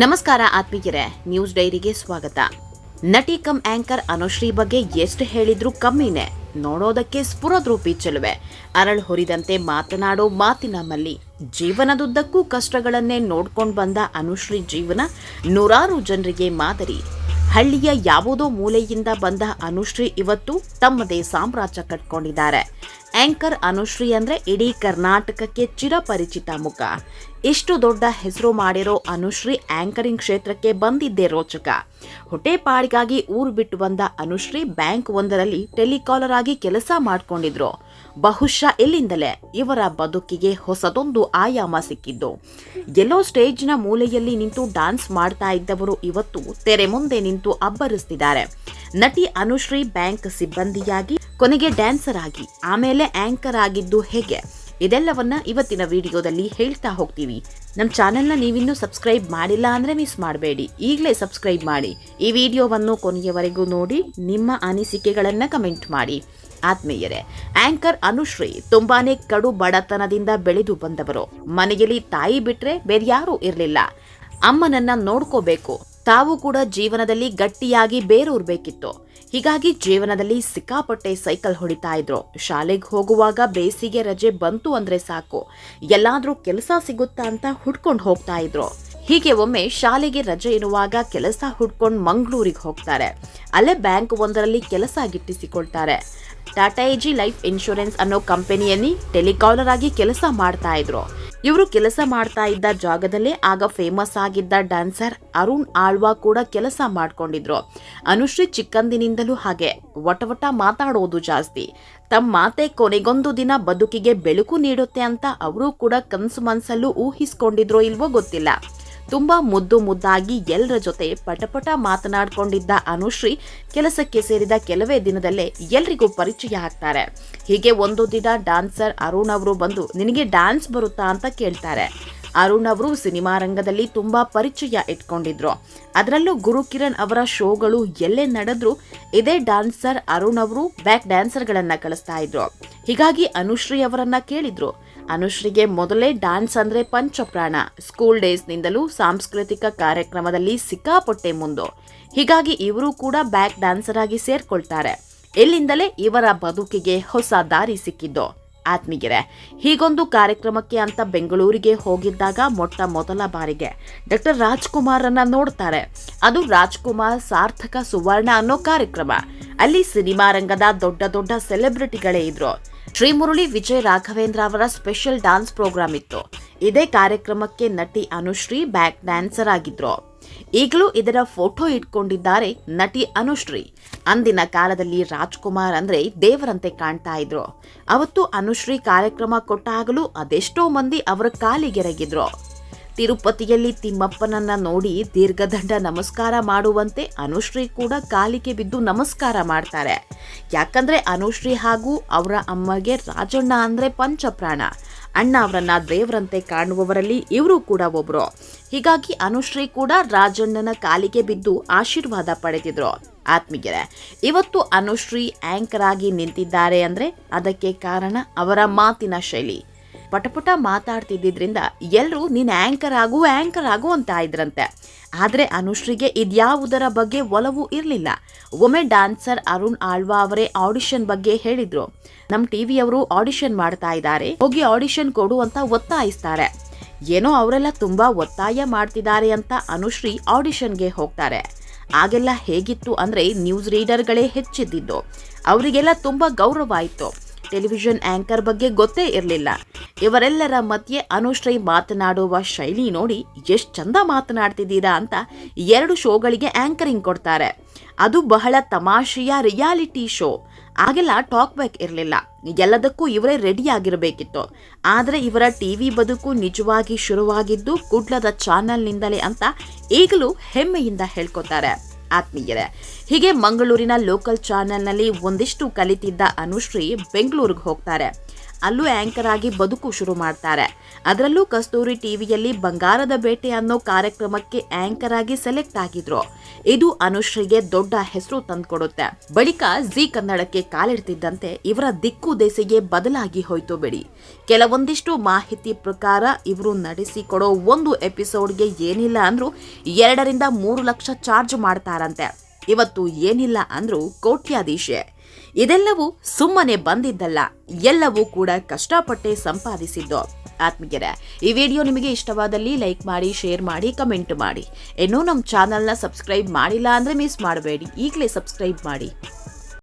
ನಮಸ್ಕಾರ ಆತ್ಮೀಯರೇ, ನ್ಯೂಸ್ ಡೈರಿಗೆ ಸ್ವಾಗತ. ನಟಿ ಕಮ್ ಆಂಕರ್ ಅನುಶ್ರೀ ಬಗ್ಗೆ ಎಷ್ಟು ಹೇಳಿದ್ರು ಕಮ್ಮಿನೇ, ನೋಡೋದಕ್ಕೆ ಸ್ಫುರದ್ರೂಪಿ ಚೆಲುವೆ. ಅರಳು ಹೊರಿದಂತೆ ಮಾತನಾಡೋ ಮಾತಿನ ಮಲ್ಲಿ, ಜೀವನದುದ್ದಕ್ಕೂ ಕಷ್ಟಗಳನ್ನೇ ನೋಡ್ಕೊಂಡು ಬಂದ ಅನುಶ್ರೀ ಜೀವನ ನೂರಾರು ಜನರಿಗೆ ಮಾದರಿ. ಹಳ್ಳಿಯ ಯಾವುದೋ ಮೂಲೆಯಿಂದ ಬಂದ ಅನುಶ್ರೀ ಇವತ್ತು ತಮ್ಮದೇ ಸಾಮ್ರಾಜ್ಯ ಕಟ್ಕೊಂಡಿದ್ದಾರೆ. ಆಂಕರ್ ಅನುಶ್ರೀ ಅಂದ್ರೆ ಇಡೀ ಕರ್ನಾಟಕಕ್ಕೆ ಚಿರಪರಿಚಿತ ಮುಖ. ಇಷ್ಟು ದೊಡ್ಡ ಹೆಸರು ಮಾಡಿರೋ ಅನುಶ್ರೀ ಆಂಕರಿಂಗ್ ಕ್ಷೇತ್ರಕ್ಕೆ ಬಂದಿದ್ದೇ ರೋಚಕ. ಹೊಟ್ಟೆಪಾಡಿಗಾಗಿ ಊರು ಬಿಟ್ಟು ಬಂದ ಅನುಶ್ರೀ ಬ್ಯಾಂಕ್ ಒಂದರಲ್ಲಿ ಟೆಲಿಕಾಲರ್ ಆಗಿ ಕೆಲಸ ಮಾಡ್ಕೊಂಡಿದ್ರು. ಬಹುಶಃ ಇಲ್ಲಿಂದಲೇ ಇವರ ಬದುಕಿಗೆ ಹೊಸದೊಂದು ಆಯಾಮ ಸಿಕ್ಕಿದ್ದು. ಎಲ್ಲೋ ಸ್ಟೇಜ್ನ ಮೂಲೆಯಲ್ಲಿ ನಿಂತು ಡಾನ್ಸ್ ಮಾಡ್ತಾ ಇದ್ದವರು ಇವತ್ತು ತೆರೆ ಮುಂದೆ ನಿಂತು ಅಬ್ಬರಿಸ್ತಿದ್ದಾರೆ. ನಟಿ ಅನುಶ್ರೀ ಬ್ಯಾಂಕ್ ಸಿಬ್ಬಂದಿಯಾಗಿ ಕೊನೆಗೆ ಡ್ಯಾನ್ಸರ್ ಆಗಿ, ಆಮೇಲೆ ಆಂಕರ್ ಆಗಿದ್ದು ಹೇಗೆ? ಇದೆಲ್ಲವನ್ನ ಇವತ್ತಿನ ವಿಡಿಯೋದಲ್ಲಿ ಹೇಳ್ತಾ ಹೋಗ್ತೀವಿ. ನಮ್ಮ ಚಾನೆಲ್ನ ನೀವಿನ್ನೂ ಸಬ್ಸ್ಕ್ರೈಬ್ ಮಾಡಿಲ್ಲ ಅಂದರೆ ಮಿಸ್ ಮಾಡಬೇಡಿ. ಈಗಲೇ ಸಬ್ಸ್ಕ್ರೈಬ್ ಮಾಡಿ. ಈ ವಿಡಿಯೋವನ್ನು ಕೊನೆಯವರೆಗೂ ನೋಡಿ, ನಿಮ್ಮ ಅನಿಸಿಕೆಗಳನ್ನು ಕಮೆಂಟ್ ಮಾಡಿ. ಆತ್ಮೀಯರೇ ಆಂಕರ್ ಅನುಶ್ರೀ ತುಂಬಾನೇ ಕಡು ಬಡತನದಿಂದ ಬೆಳೆದು ಬಂದವರು. ಮನೆಯಲ್ಲಿ ತಾಯಿ ಬಿಟ್ರೆ ಬೇರ್ಯಾರೂ ಇರಲಿಲ್ಲ. ಅಮ್ಮನನ್ನ ನೋಡ್ಕೋಬೇಕು. ತಾವು ಕೂಡ ಜೀವನದಲ್ಲಿ ಗಟ್ಟಿಯಾಗಿ ಬೇರೂರ್ಬೇಕಿತ್ತು ಹೀಗಾಗಿ ಜೀವನದಲ್ಲಿ ಸಿಕ್ಕಾಪಟ್ಟೆ ಸೈಕಲ್ ಹೊಡಿತಾ ಇದ್ರು. ಶಾಲೆಗೆ ಹೋಗುವಾಗ ಬೇಸಿಗೆ ರಜೆ ಬಂತು ಅಂದ್ರೆ ಸಾಕು. ಎಲ್ಲಾದ್ರೂ ಕೆಲಸ ಸಿಗುತ್ತಾ ಅಂತ ಹುಡ್ಕೊಂಡು ಹೋಗ್ತಾ ಇದ್ರು. ಹೀಗೆ ಒಮ್ಮೆ ಶಾಲೆಗೆ ರಜೆ ಇರುವಾಗ ಕೆಲಸ ಹುಡ್ಕೊಂಡು ಮಂಗಳೂರಿಗೆ ಹೋಗ್ತಾರೆ. ಅಲ್ಲೇ ಬ್ಯಾಂಕ್ ಒಂದರಲ್ಲಿ ಕೆಲಸ ಗಿಟ್ಟಿಸಿಕೊಳ್ತಾರೆ. ಟಾಟಾ ಎಜಿ ಲೈಫ್ ಇನ್ಶೂರೆನ್ಸ್ ಅನ್ನೋ ಕಂಪನಿಯಲ್ಲಿ ಟೆಲಿಕಾಲರ್ ಆಗಿ ಕೆಲಸ ಮಾಡ್ತಾ ಇದ್ರು. ಇವರು ಕೆಲಸ ಮಾಡ್ತಾ ಇದ್ದ ಜಾಗದಲ್ಲೇ ಆಗ ಫೇಮಸ್ ಆಗಿದ್ದ ಡ್ಯಾನ್ಸರ್ ಅರುಣ್ ಆಳ್ವಾ ಕೂಡ ಕೆಲಸ ಮಾಡ್ಕೊಂಡಿದ್ರು. ಅನುಶ್ರೀ ಚಿಕ್ಕಂದಿನಿಂದಲೂ ಹಾಗೆ. ವಟವಟ ಮಾತಾಡೋದು ಜಾಸ್ತಿ. ತಮ್ಮ ಮಾತೆ ಕೊನೆಗೊಂದು ದಿನ ಬದುಕಿಗೆ ಬೆಳಕು ನೀಡುತ್ತೆ ಅಂತ ಅವರು ಕೂಡ ಕನಸು ಮನಸ್ಸಲ್ಲೂ ಊಹಿಸ್ಕೊಂಡಿದ್ರೋ ಇಲ್ವೋ ಗೊತ್ತಿಲ್ಲ. ತುಂಬಾ ಮುದ್ದು ಮುದ್ದಾಗಿ ಎಲ್ಲರ ಜೊತೆ ಪಟಪಟ ಮಾತನಾಡಿಕೊಂಡಿದ್ದ ಅನುಶ್ರೀ ಕೆಲಸಕ್ಕೆ ಸೇರಿದ ಕೆಲವೇ ದಿನದಲ್ಲೇ ಎಲ್ರಿಗೂ ಪರಿಚಯ ಆಗ್ತಾರೆ. ಹೀಗೆ ಒಂದು ದಿನ ಡಾನ್ಸರ್ ಅರುಣ್ ಅವರು ಬಂದು, ನಿನಗೆ ಡ್ಯಾನ್ಸ್ ಬರುತ್ತಾ? ಅಂತ ಕೇಳ್ತಾರೆ. ಅರುಣ್ ಅವರು ಸಿನಿಮಾ ರಂಗದಲ್ಲಿ ತುಂಬಾ ಪರಿಚಯ ಇಟ್ಕೊಂಡಿದ್ರು. ಅದರಲ್ಲೂ ಗುರುಕಿರಣ್ ಅವರ ಶೋಗಳು ಎಲ್ಲೇ ನಡೆದ್ರು ಇದೇ ಡಾನ್ಸರ್ ಅರುಣ್ ಅವರು ಬ್ಯಾಕ್ ಡ್ಯಾನ್ಸರ್ಗಳನ್ನ ಕಳಿಸ್ತಾ ಇದ್ರು. ಹೀಗಾಗಿ ಅನುಶ್ರೀ ಅವರನ್ನ ಕೇಳಿದ್ರು. ಅನುಶ್ರೀಗೆ ಮೊದಲೇ ಡ್ಯಾನ್ಸ್ ಅಂದರೆ ಪಂಚಪ್ರಾಣ. ಸ್ಕೂಲ್ ಡೇಸ್ನಿಂದಲೂ ಸಾಂಸ್ಕೃತಿಕ ಕಾರ್ಯಕ್ರಮದಲ್ಲಿ ಸಿಕ್ಕಾಪಟ್ಟೆ ಮುಂದು. ಹೀಗಾಗಿ ಇವರು ಕೂಡ ಬ್ಯಾಕ್ ಡ್ಯಾನ್ಸರ್ ಆಗಿ ಸೇರ್ಕೊಳ್ತಾರೆ. ಇಲ್ಲಿಂದಲೇ ಇವರ ಬದುಕಿಗೆ ಹೊಸ ದಾರಿ ಸಿಕ್ಕಿದ್ದು. ಆತ್ಮೀಗೆರೆ ಹೀಗೊಂದು ಕಾರ್ಯಕ್ರಮಕ್ಕೆ ಅಂತ ಬೆಂಗಳೂರಿಗೆ ಹೋಗಿದ್ದಾಗ ಮೊಟ್ಟ ಮೊದಲ ಬಾರಿಗೆ ಡಾಕ್ಟರ್ ರಾಜ್ಕುಮಾರ್ ಅನ್ನ ನೋಡ್ತಾರೆ. ಅದು ರಾಜ್ಕುಮಾರ್ ಸಾರ್ಥಕ ಸುವರ್ಣ ಅನ್ನೋ ಕಾರ್ಯಕ್ರಮ. ಅಲ್ಲಿ ಸಿನಿಮಾ ರಂಗದ ದೊಡ್ಡ ದೊಡ್ಡ ಸೆಲೆಬ್ರಿಟಿಗಳೇ ಇದ್ರು. ಶ್ರೀ ಮುರಳಿ ವಿಜಯ್ ರಾಘವೇಂದ್ರ ಅವರ ಸ್ಪೆಷಲ್ ಡಾನ್ಸ್ ಪ್ರೋಗ್ರಾಮ್ ಇತ್ತು. ಇದೇ ಕಾರ್ಯಕ್ರಮಕ್ಕೆ ನಟಿ ಅನುಶ್ರೀ ಬ್ಯಾಕ್ ಡ್ಯಾನ್ಸರ್ ಆಗಿದ್ರು. ಈಗಲೂ ಇದರ ಫೋಟೋ ಇಟ್ಕೊಂಡಿದ್ದಾರೆ ನಟಿ ಅನುಶ್ರೀ. ಅಂದಿನ ಕಾಲದಲ್ಲಿ ರಾಜ್ಕುಮಾರ್ ಅಂದ್ರೆ ದೇವರಂತೆ ಕಾಣ್ತಾ ಇದ್ರು. ಅವತ್ತು ಅನುಶ್ರೀ ಕಾರ್ಯಕ್ರಮ ಕೊಟ್ಟಾಗಲೂ ಅದೆಷ್ಟೋ ಮಂದಿ ಅವರ ಕಾಲಿಗೆರಗಿದ್ರು ತಿರುಪತಿಯಲ್ಲಿ ತಿಮ್ಮಪ್ಪನನ್ನ ನೋಡಿ ದೀರ್ಘದಂಡ ನಮಸ್ಕಾರ ಮಾಡುವಂತೆ ಅನುಶ್ರೀ ಕೂಡ ಕಾಲಿಗೆ ಬಿದ್ದು ನಮಸ್ಕಾರ ಮಾಡ್ತಾರೆ. ಯಾಕಂದ್ರೆ ಅನುಶ್ರೀ ಹಾಗೂ ಅವರ ಅಮ್ಮಗೆ ರಾಜಣ್ಣ ಅಂದ್ರೆ ಪಂಚಪ್ರಾಣ. ಅಣ್ಣ ಅವರನ್ನ ದೇವರಂತೆ ಕಾಣುವವರಲ್ಲಿ ಇವರು ಕೂಡ ಒಬ್ರು. ಹೀಗಾಗಿ ಅನುಶ್ರೀ ಕೂಡ ರಾಜಣ್ಣನ ಕಾಲಿಗೆ ಬಿದ್ದು ಆಶೀರ್ವಾದ ಪಡೆದಿದ್ರು. ಆತ್ಮೀಯರೇ, ಇವತ್ತು ಅನುಶ್ರೀ ಆಂಕರ್ ಆಗಿ ನಿಂತಿದ್ದಾರೆ ಅಂದ್ರೆ ಅದಕ್ಕೆ ಕಾರಣ ಅವರ ಮಾತಿನ ಶೈಲಿ. ಪಟಪಟ ಮಾತಾಡ್ತಿದ್ದಿದ್ರಿಂದ ಎಲ್ಲರೂ ನೀನು ಆ್ಯಂಕರ್ ಆಗು ಆ್ಯಂಕರ್ ಆಗು ಅಂತ ಇದ್ರಂತೆ. ಆದರೆ ಅನುಶ್ರೀಗೆ ಇದ್ಯಾವುದರ ಬಗ್ಗೆ ಒಲವು ಇರಲಿಲ್ಲ. ಒಮ್ಮೆ ಡ್ಯಾನ್ಸರ್ ಅರುಣ್ ಆಳ್ವಾ ಅವರೇ ಆಡಿಷನ್ ಬಗ್ಗೆ ಹೇಳಿದರು. ನಮ್ಮ ಟಿವಿಯವರು ಆಡಿಷನ್ ಮಾಡ್ತಾ ಇದ್ದಾರೆ, ಹೋಗಿ ಆಡಿಷನ್ ಕೊಡು ಅಂತ ಒತ್ತಾಯಿಸ್ತಾರೆ. ಏನೋ ಅವರೆಲ್ಲ ತುಂಬ ಒತ್ತಾಯ ಮಾಡ್ತಿದ್ದಾರೆ ಅಂತ ಅನುಶ್ರೀ ಆಡಿಷನ್ಗೆ ಹೋಗ್ತಾರೆ. ಆಗೆಲ್ಲ ಹೇಗಿತ್ತು ಅಂದರೆ ನ್ಯೂಸ್ ರೀಡರ್ಗಳೇ ಹೆಚ್ಚಿದ್ದಿದ್ದು. ಅವರಿಗೆಲ್ಲ ತುಂಬ ಗೌರವ ಇತ್ತು. ಟೆಲಿವಿಷನ್ ಆಂಕರ್ ಬಗ್ಗೆ ಗೊತ್ತೇ ಇರಲಿಲ್ಲ. ಇವರೆಲ್ಲರ ಮಧ್ಯೆ ಅನುಶ್ರೀ ಮಾತನಾಡುವ ಶೈಲಿ ನೋಡಿ ಎಷ್ಟು ಚಂದ ಮಾತನಾಡ್ತಿದ್ದೀರಾ ಅಂತ ಎರಡು ಶೋಗಳಿಗೆ ಆಂಕರಿಂಗ್ ಕೊಡ್ತಾರೆ. ಅದು ಬಹಳ ತಮಾಷೆಯ ರಿಯಾಲಿಟಿ ಶೋ. ಆಗೆಲ್ಲ ಟಾಕ್ ಬ್ಯಾಕ್ ಇರಲಿಲ್ಲ. ಎಲ್ಲದಕ್ಕೂ ಇವರೇ ರೆಡಿ ಆಗಿರಬೇಕಿತ್ತು. ಆದರೆ ಇವರ ಟಿವಿ ಬದುಕು ನಿಜವಾಗಿ ಶುರುವಾಗಿದ್ದು ಕುಡ್ಲದ ಚಾನಲ್ನಿಂದಲೇ ಅಂತ ಈಗಲೂ ಹೆಮ್ಮೆಯಿಂದ ಹೇಳ್ಕೊತಾರೆ. ಆತ್ಮೀಯರೇ. ಹೀಗೆ ಮಂಗಳೂರಿನ ಲೋಕಲ್ ಚಾನೆಲ್ನಲ್ಲಿ ಒಂದಿಷ್ಟು ಕಲಿತಿದ್ದ ಅನುಶ್ರೀ ಬೆಂಗಳೂರಿಗೆ ಹೋಗ್ತಾರೆ. ಅಲ್ಲೂ ಆಂಕರ್ ಆಗಿ ಬದುಕು ಶುರು ಮಾಡ್ತಾರೆ. ಅದರಲ್ಲೂ ಕಸ್ತೂರಿ ಟಿವಿಯಲ್ಲಿ ಬಂಗಾರದ ಬೇಟೆ ಅನ್ನೋ ಕಾರ್ಯಕ್ರಮಕ್ಕೆ ಆಂಕರ್ ಆಗಿ ಸೆಲೆಕ್ಟ್ ಆಗಿದ್ರು. ಇದು ಅನುಶ್ರೀಗೆ ದೊಡ್ಡ ಹೆಸರು ತಂದುಕೊಡುತ್ತೆ. ಬಳಿಕ ಜಿ ಕನ್ನಡಕ್ಕೆ ಕಾಲಿಡ್ತಿದ್ದಂತೆ ಇವರ ದಿಕ್ಕು ದೆಸೆಗೆ ಬದಲಾಗಿ ಹೋಯ್ತು ಬಿಡಿ. ಕೆಲವೊಂದಿಷ್ಟು ಮಾಹಿತಿ ಪ್ರಕಾರ ಇವರು ನಡೆಸಿಕೊಡೋ ಒಂದು ಎಪಿಸೋಡ್ಗೆ ಏನಿಲ್ಲ ಅಂದ್ರೂ ಎರಡರಿಂದ ಮೂರು ಲಕ್ಷ ಚಾರ್ಜ್ ಮಾಡ್ತಾರಂತೆ. ಇವತ್ತು ಏನಿಲ್ಲ ಅಂದ್ರೂ ಕೋಟ್ಯಾಧೀಶೆ. ಇದೆಲ್ಲವೂ ಸುಮ್ಮನೆ ಬಂದಿದ್ದಲ್ಲ, ಎಲ್ಲವೂ ಕೂಡ ಕಷ್ಟಪಟ್ಟೆ ಸಂಪಾದಿಸಿದ್ದು. ಆತ್ಮೀಯರೇ, ಈ ವಿಡಿಯೋ ನಿಮಗೆ ಇಷ್ಟವಾದಲ್ಲಿ ಲೈಕ್ ಮಾಡಿ, ಶೇರ್ ಮಾಡಿ, ಕಮೆಂಟ್ ಮಾಡಿ. ಇನ್ನೂ ನಮ್ಮ ಚಾನಲ್ನ ಸಬ್ಸ್ಕ್ರೈಬ್ ಮಾಡಿಲ್ಲ ಅಂದರೆ ಮಿಸ್ ಮಾಡಬೇಡಿ. ಈಗಲೇ ಸಬ್ಸ್ಕ್ರೈಬ್ ಮಾಡಿ.